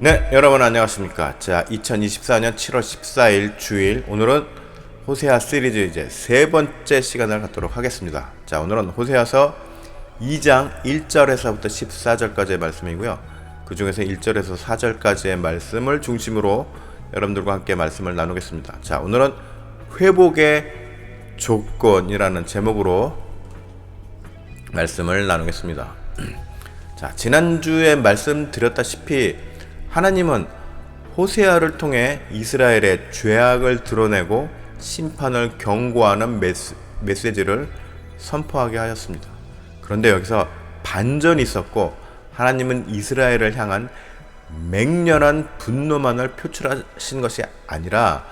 네, 여러분 안녕하십니까? 자, 2024년 7월 14일 주일 오늘은 호세아 시리즈 이제 세 번째 시간을 갖도록 하겠습니다. 자, 오늘은 호세아서 2장 1절에서부터 14절까지의 말씀이고요. 그 중에서 1절에서 4절까지의 말씀을 중심으로 여러분들과 함께 말씀을 나누겠습니다. 자, 오늘은 회복의 조건이라는 제목으로 말씀을 나누겠습니다. 자, 지난주에 말씀드렸다시피 하나님은 호세아를 통해 이스라엘의 죄악을 드러내고 심판을 경고하는 메시, 메시지를 선포하게 하였습니다. 그런데 여기서 반전이 있었고 하나님은 이스라엘을 향한 맹렬한 분노만을 표출하신 것이 아니라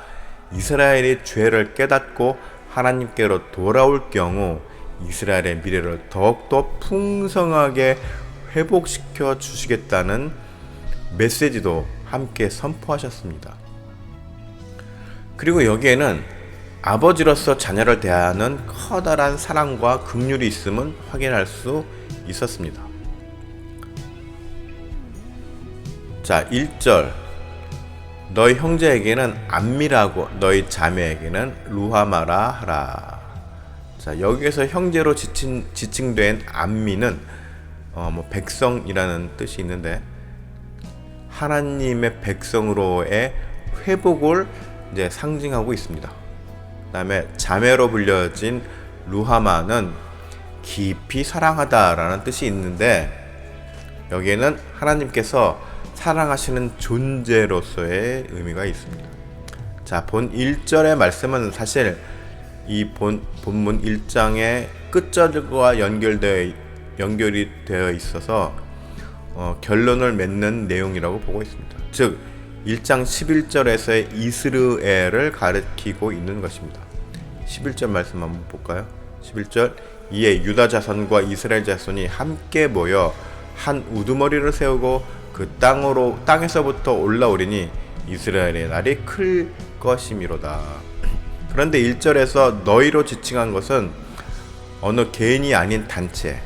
이스라엘이 죄를 깨닫고 하나님께로 돌아올 경우 이스라엘의 미래를 더욱더 풍성하게 회복시켜 주시겠다는 메시지도 함께 선포하셨습니다. 그리고 여기에는 아버지로서 자녀를 대하는 커다란 사랑과 긍휼이 있음은 확인할 수 있었습니다. 자, 1절. 너희 형제에게는 안미라고 너희 자매에게는 루하마라 하라. 자, 여기에서 형제로 지칭, 지칭된 안미는 어, 뭐 백성이라는 뜻이 있는데 하나님의 백성으로의 회복을 이제 상징하고 있습니다. 그다음에 자매로 불려진 루하마는 깊이 사랑하다라는 뜻이 있는데 여기에는 하나님께서 사랑하시는 존재로서의 의미가 있습니다. 자, 본 1절의 말씀은 사실 이 본, 본문 1장의 끝절과 연결되어 연결이 되어 있어서 어, 결론을 맺는 내용이라고 보고 있습니다. 즉 1장 11절에서의 이스르엘을 가리키고 있는 것입니다. 11절 말씀 한번 볼까요? 11절 이에 유다 자손과 이스라엘 자손이 함께 모여 한 우두머리를 세우고 그 땅으로 땅에서부터 올라오리니 이스라엘의 날이 클 것이미로다. 그런데 1절에서 너희로 지칭한 것은 어느 개인이 아닌 단체,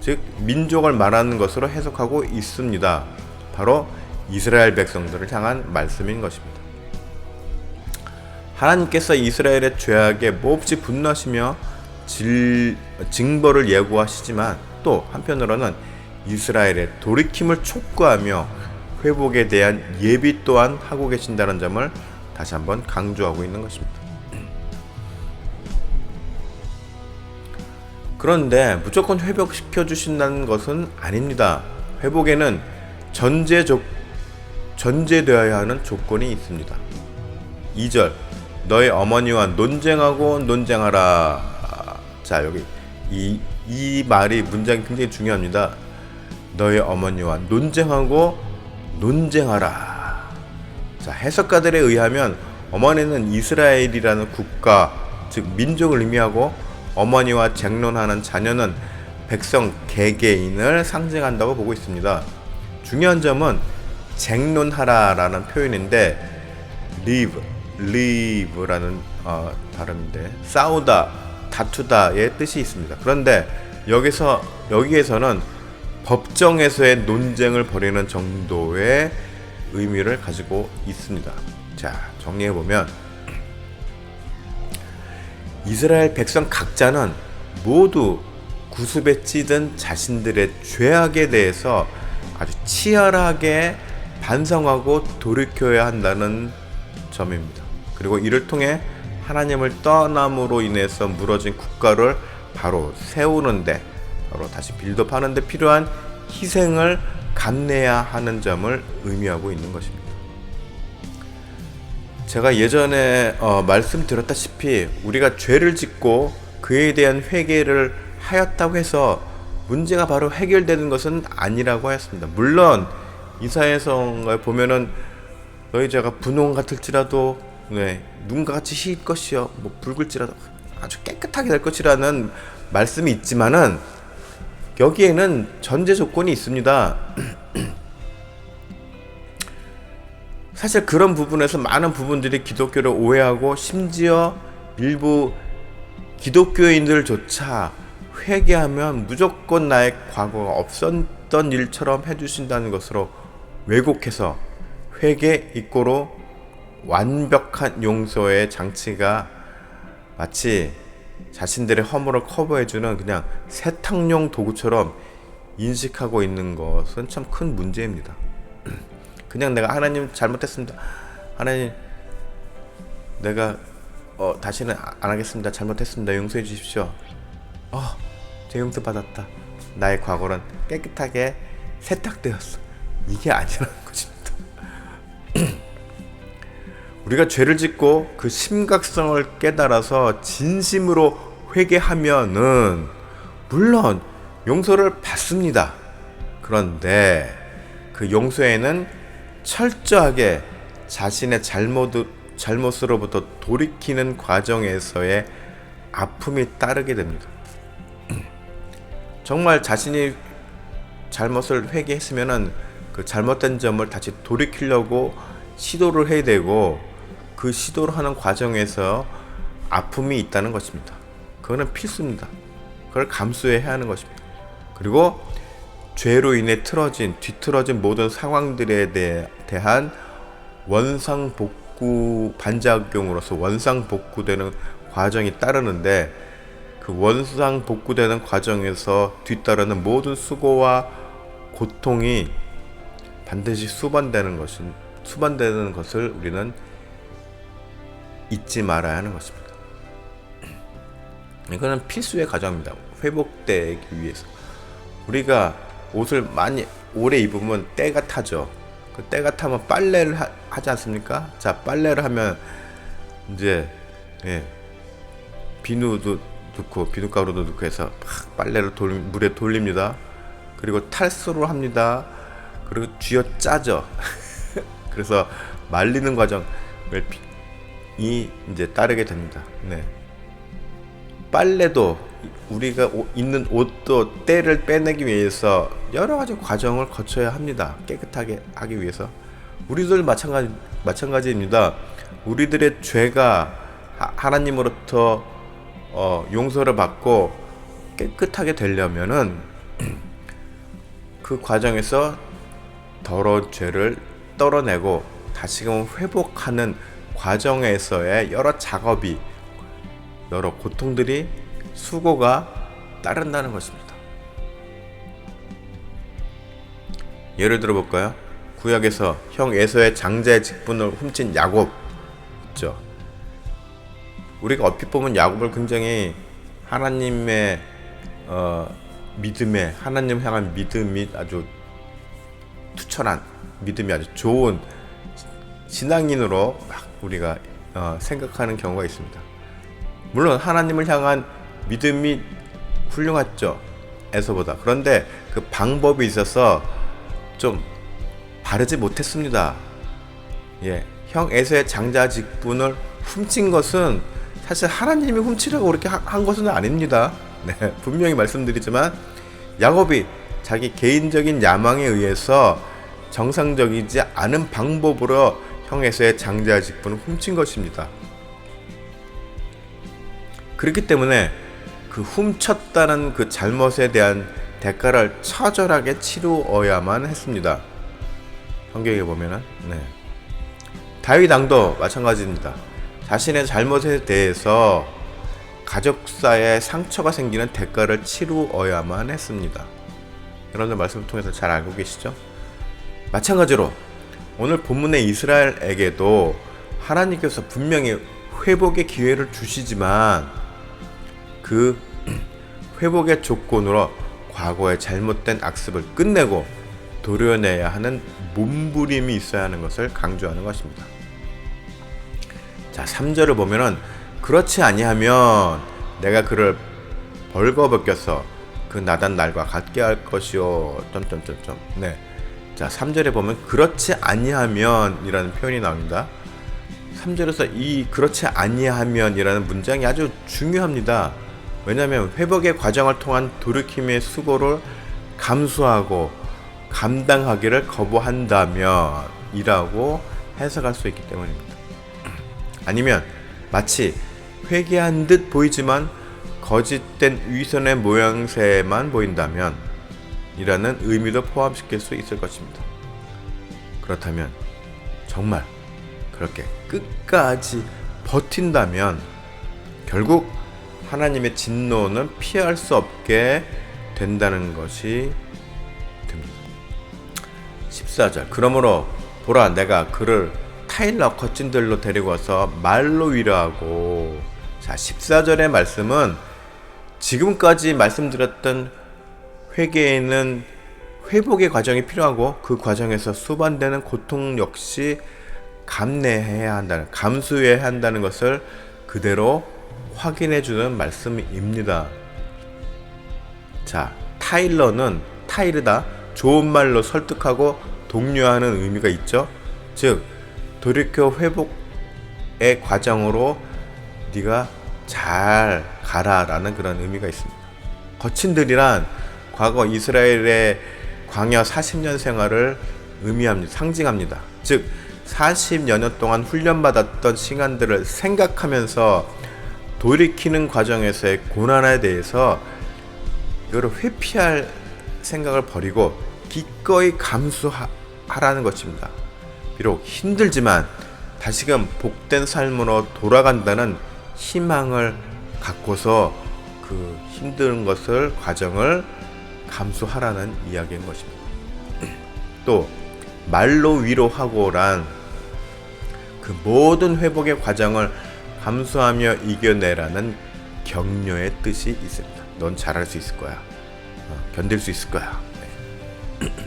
즉 민족을 말하는 것으로 해석하고 있습니다. 바로 이스라엘 백성들을 향한 말씀인 것입니다. 하나님께서 이스라엘의 죄악에 몹시 분노하시며 질, 징벌을 예고하시지만 또 한편으로는 이스라엘의 돌이킴을 촉구하며 회복에 대한 예비 또한 하고 계신다는 점을 다시 한번 강조하고 있는 것입니다. 그런데 무조건 회복시켜 주신다는 것은 아닙니다. 회복에는 전제적 전제되어야 하는 조건이 있습니다. 2절 너의 어머니와 논쟁하고 논쟁하라. 자, 여기 이, 이 말이 문장이 굉장히 중요합니다. 너의 어머니와 논쟁하고 논쟁하라. 자, 해석가들에 의하면 어머니는 이스라엘이라는 국가, 즉 민족을 의미하고 어머니와 쟁론하는 자녀는 백성 개개인을 상징한다고 보고 있습니다. 중요한 점은 쟁론하라라는 표현인데 live, live라는 어, 발음인데 싸우다, 다투다의 뜻이 있습니다. 그런데 여기서 여기에서는 법정에서의 논쟁을 벌이는 정도의 의미를 가지고 있습니다. 자, 정리해 보면 이스라엘 백성 각자는 모두 구습에 찌든 자신들의 죄악에 대해서 아주 치열하게 반성하고 돌이켜야 한다는 점입니다. 그리고 이를 통해 하나님을 떠남으로 인해서 무너진 국가를 바로 세우는데 바로 다시 빌드업하는데 필요한 희생을 감내야 하는 점을 의미하고 있는 것입니다. 제가 예전에 어, 말씀드렸다시피 우리가 죄를 짓고 그에 대한 회개를 하였다고 해서 문제가 바로 해결되는 것은 아니라고 하였습니다. 물론 이사에서 보면은 너희 죄가 분홍 같을지라도 네, 눈과 같이 희일 것이요 뭐 붉을지라도 아주 깨끗하게 될 것이라는 말씀이 있지만은 여기에는 전제 조건이 있습니다. 사실 그런 부분에서 많은 부분들이 기독교를 오해하고 심지어 일부 기독교인들조차 회개하면 무조건 나의 과거가 없었던 일처럼 해주신다는 것으로 왜곡해서 회개 입고로 완벽한 용서의 장치가 마치 자신들의 허물을 커버해주는 그냥 세탁용 도구처럼 인식하고 있는 것은 참 큰 문제입니다. 그냥 내가 하나님 잘못했습니다. 하나님 내가 어, 다시는 안 하겠습니다. 잘못했습니다. 용서해 주십시오. 어, 제 용서 받았다. 나의 과거는 깨끗하게 세탁되었어. 이게 아니라는 것입니다. 우리가 죄를 짓고 그 심각성을 깨달아서 진심으로 회개하면은 물론 용서를 받습니다. 그런데 그 용서에는 철저하게 자신의 잘못 잘못으로부터 돌이키는 과정에서의 아픔이 따르게 됩니다. 정말 자신이 잘못을 회개했으면은 그 잘못된 점을 다시 돌이키려고 시도를 해야 되고 그 시도를 하는 과정에서 아픔이 있다는 것입니다. 그거는 필수입니다. 그걸 감수해야 하는 것입니다. 그리고 죄로 인해 틀어진 뒤틀어진 모든 상황들에 대, 대한 원상복구 반작용으로서 원상복구되는 과정이 따르는데 그 원상복구되는 과정에서 뒤따르는 모든 수고와 고통이 반드시 수반되는 것은 수반되는 것을 우리는 잊지 말아야 하는 것입니다. 이거는 필수의 과정입니다. 회복되기 위해서 우리가 옷을 많이 오래 입으면 때가 타죠. 그 때가 타면 빨래를 하, 지 않습니까? 자 빨래를 하면 이제 예, 비누도 넣고 비누 가루도 넣고 해서 막 빨래를 돌, 물에 돌립니다. 그리고 탈수를 합니다. 그리고 쥐어 짜죠. 그래서 말리는 과정을 이 이제 따르게 됩니다. 네. 빨래도 우리가 오, 입는 옷도 때를 빼내기 위해서 여러 가지 과정을 거쳐야 합니다. 깨끗하게 하기 위해서. 우리들 마찬가지 마찬가지입니다. 우리들의 죄가 하, 나님으로부터 어, 용서를 받고 깨끗하게 되려면은 그 과정에서 더러운 죄를 떨어내고 다시금 회복하는 과정에서의 여러 작업이 여러 고통들이 수고가 따른다는 것입니다. 예를 들어 볼까요? 구약에서 형 에서의 장자의 직분을 훔친 야곱 있죠. 우리가 얼핏 보면 야곱을 굉장히 하나님의 어, 믿음에 하나님 향한 믿음이 아주 투철한 믿음이 아주 좋은 신앙인으로 막 우리가 어, 생각하는 경우가 있습니다. 물론 하나님을 향한 믿음이 훌륭했죠. 에서보다. 그런데 그 방법이 있어서 좀 바르지 못했습니다. 예. 형 에서의 장자 직분을 훔친 것은 사실 하나님이 훔치려고 그렇게 한 것은 아닙니다. 네, 분명히 말씀드리지만 야곱이 자기 개인적인 야망에 의해서 정상적이지 않은 방법으로 형에서의 장자 직분을 훔친 것입니다. 그렇기 때문에 그 훔쳤다는 그 잘못에 대한 대가를 처절하게 치루어야만 했습니다. 성경에 보면은 네. 다윗 왕도 마찬가지입니다. 자신의 잘못에 대해서 가족사에 상처가 생기는 대가를 치루어야만 했습니다. 여러분들 말씀을 통해서 잘 알고 계시죠? 마찬가지로 오늘 본문의 이스라엘에게도 하나님께서 분명히 회복의 기회를 주시지만 그 회복의 조건으로 과거의 잘못된 악습을 끝내고 도려내야 하는 몸부림이 있어야 하는 것을 강조하는 것입니다. 자, 3절을 보면은 그렇지 아니하면 내가 그를 벌거벗겨서 그 나단 날과 같게 할 것이요. 점점점점. 네. 자, 3절에 보면 그렇지 아니하면이라는 표현이 나옵니다. 3절에서 이 그렇지 아니하면이라는 문장이 아주 중요합니다. 왜냐하면 회복의 과정을 통한 돌이킴의 수고를 감수하고 감당하기를 거부한다면 이라고 해석할 수 있기 때문입니다. 아니면 마치 회개한 듯 보이지만 거짓된 위선의 모양새만 보인다면 이라는 의미도 포함시킬 수 있을 것입니다. 그렇다면 정말 그렇게 끝까지 버틴다면 결국 하나님의 진노는 피할 수 없게 된다는 것이 됩니다. 14절 그러므로 보라 내가 그를 타일러 거친들로 데리고 와서 말로 위로하고 자 14절의 말씀은 지금까지 말씀드렸던 회개에는 회복의 과정이 필요하고 그 과정에서 수반되는 고통 역시 감내해야 한다는 감수해야 한다는 것을 그대로 확인해 주는 말씀입니다. 자, 타일러는 타이르다 좋은 말로 설득하고 독려하는 의미가 있죠. 즉 돌이켜 회복의 과정으로 네가 잘 가라라는 그런 의미가 있습니다. 거친들이란 과거 이스라엘의 광야 40년 생활을 의미합니다. 상징합니다. 즉 40여 년 동안 훈련받았던 시간들을 생각하면서 돌이키는 과정에서의 고난에 대해서 이거를 회피할 생각을 버리고 기꺼이 감수하라는 것입니다. 비록 힘들지만 다시금 복된 삶으로 돌아간다는 희망을 갖고서 그 힘든 것을 과정을 감수하라는 이야기인 것입니다. 또 말로 위로하고란 그 모든 회복의 과정을 감수하며 이겨내라는 격려의 뜻이 있습니다. 넌 잘할 수 있을 거야. 어, 견딜 수 있을 거야. 네.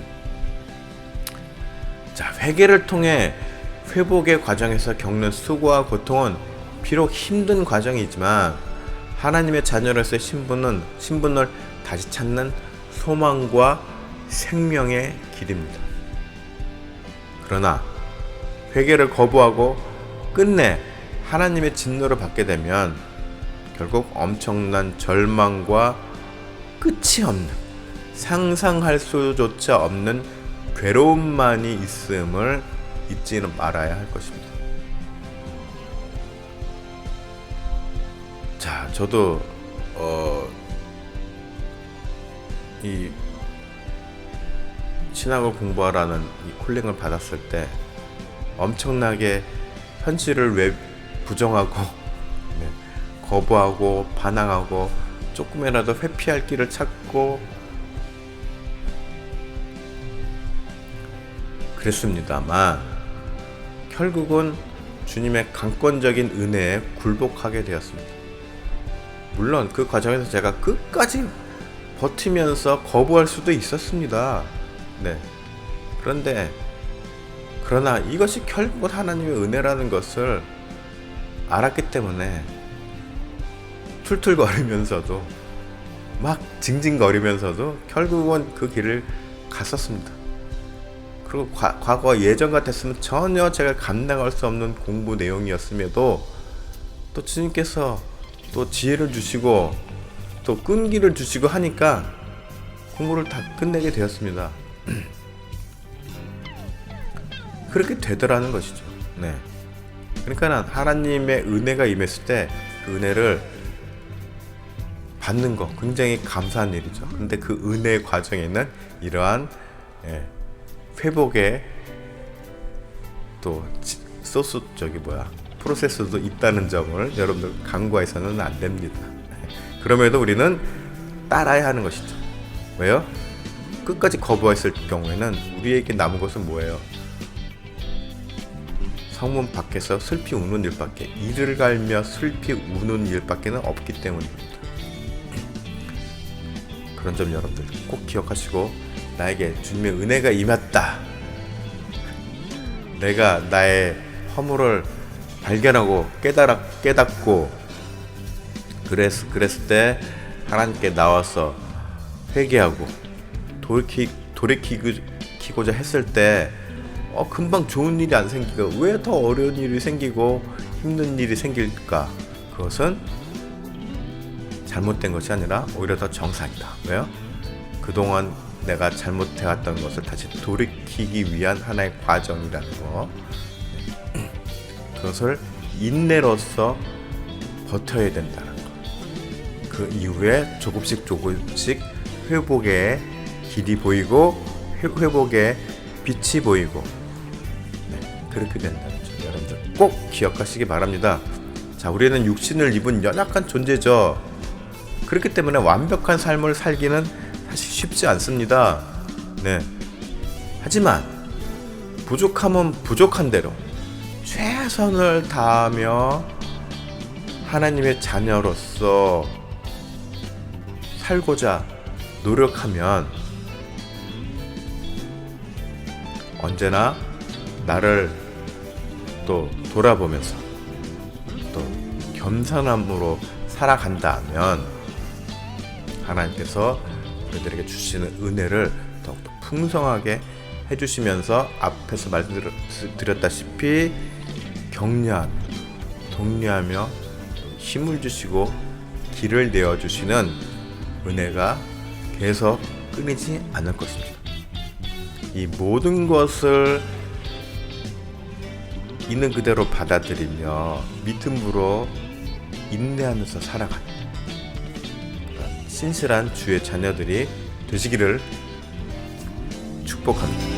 자, 회개를 통해 회복의 과정에서 겪는 수고와 고통은 비록 힘든 과정이지만 하나님의 자녀로서의 신분은 신분을 다시 찾는 소망과 생명의 길입니다. 그러나 회개를 거부하고 끝내 하나님의 진노를 받게 되면 결국 엄청난 절망과 끝이 없는 상상할 수조차 없는 괴로움만이 있음을 잊지는 말아야 할 것입니다. 자, 저도 어, 이 신학을 공부하라는 이 콜링을 받았을 때 엄청나게 현실을 왜 부정하고 네, 거부하고 반항하고 조금이라도 회피할 길을 찾고 그랬습니다만 결국은 주님의 강권적인 은혜에 굴복하게 되었습니다. 물론 그 과정에서 제가 끝까지 버티면서 거부할 수도 있었습니다. 네. 그런데 그러나 이것이 결국은 하나님의 은혜라는 것을 알았기 때문에 툴툴거리면서도 막 징징거리면서도 결국은 그 길을 갔었습니다. 그리고 과, 과거 예전 같았으면 전혀 제가 감당할 수 없는 공부 내용이었음에도 또 주님께서 또 지혜를 주시고 또 끈기를 주시고 하니까 공부를 다 끝내게 되었습니다. 그렇게 되더라는 것이죠. 네. 그러니까 하나님의 은혜가 임했을 때 그 은혜를 받는 거 굉장히 감사한 일이죠. 근데 그 은혜 과정에는 이러한 예, 회복의 또 소스 저기 뭐야 프로세스도 있다는 점을 여러분들 간과해서는 안 됩니다. 그럼에도 우리는 따라야 하는 것이죠. 왜요? 끝까지 거부했을 경우에는 우리에게 남은 것은 뭐예요? 성문 밖에서 슬피 우는 일밖에 이를 갈며 슬피 우는 일밖에는 없기 때문입니다. 그런 점 여러분들 꼭 기억하시고 나에게 주님의 은혜가 임했다. 내가 나의 허물을 발견하고 깨달아, 깨닫고 그랬, 그랬을 때 하나님께 나와서 회개하고 돌이키, 돌이키고자 했을 때 어, 금방 좋은 일이 안 생기고 왜 더 어려운 일이 생기고 힘든 일이 생길까? 그것은 잘못된 것이 아니라 오히려 더 정상이다. 왜요? 그동안 내가 잘못해왔던 것을 다시 돌이키기 위한 하나의 과정이라는 거. 그것을 인내로서 버텨야 된다는 것. 그 이후에 조금씩 조금씩 회복의 길이 보이고 회복의 빛이 보이고 그렇게 된다는 점 여러분들 꼭 기억하시기 바랍니다. 자, 우리는 육신을 입은 연약한 존재죠. 그렇기 때문에 완벽한 삶을 살기는 사실 쉽지 않습니다. 네. 하지만 부족함은 부족한 대로 최선을 다하며 하나님의 자녀로서 살고자 노력하면 언제나 나를 또 돌아보면서 또 겸손함으로 살아간다면 하나님께서 우리들에게 주시는 은혜를 더욱더 풍성하게 해주시면서 앞에서 말씀드렸다시피 격려하며 독려하며 힘을 주시고 길을 내어 주시는 은혜가 계속 끊이지 않을 것입니다. 이 모든 것을 있는 그대로 받아들이며 믿음으로 인내하면서 살아가는 신실한 주의 자녀들이 되시기를 축복합니다.